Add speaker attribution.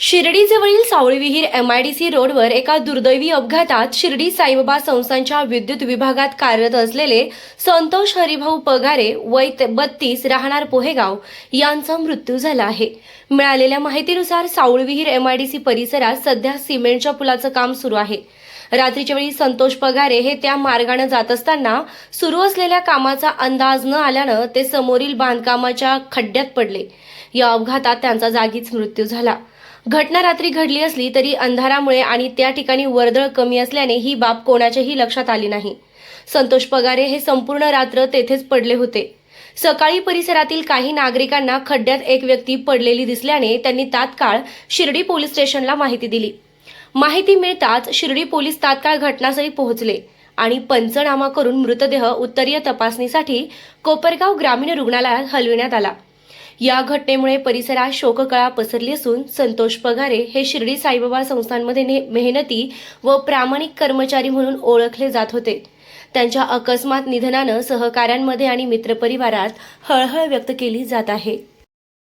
Speaker 1: शिर्डीजवळील सावळीविहीर MIDC रोडवर एका दुर्दैवी अपघातात शिर्डी साईबाबा संस्थांच्या विद्युत विभागात कार्यरत असलेले संतोष हरिभाऊ पगारे वय बत्तीस राहणार पोहेगाव यांचा मृत्यू झाला आहे. मिळालेल्या माहितीनुसार सावळविहीर एमआयडीसी परिसरात सध्या सिमेंटच्या पुलाचं काम सुरू आहे. रात्रीच्या वेळी संतोष पगारे हे त्या मार्गाने जात असताना सुरू असलेल्या कामाचा अंदाज न आल्यानं ते समोरील बांधकामाच्या खड्ड्यात पडले. या अपघातात त्यांचा जागीच मृत्यू झाला. घटना रात्री घडली असली तरी अंधारामुळे आणि त्या ठिकाणी वर्दळ कमी असल्याने ही बाब कोणाच्याही लक्षात आली नाही. संतोष पगारे हे संपूर्ण रात्र तेथेच पडले होते. सकाळी परिसरातील काही नागरिकांना खड्ड्यात एक व्यक्ती पडलेली दिसल्याने त्यांनी तात्काळ शिर्डी पोलीस स्टेशनला माहिती दिली. माहिती मिळताच शिर्डी पोलीस तात्काळ घटनास्थळी पोहोचले आणि पंचनामा करून मृतदेह उत्तरीय तपासणीसाठी कोपरगाव ग्रामीण रुग्णालयात हलविण्यात आला. या घटनेमुळे परिसरात शोककळा पसरली असून संतोष पगारे हे शिर्डी साईबाबा संस्थांमध्ये ने- मेहनती व प्रामाणिक कर्मचारी म्हणून ओळखले जात होते. त्यांच्या अकस्मात निधनानं सहकाऱ्यांमध्ये आणि मित्रपरिवारात हळहळ व्यक्त केली जात आहे.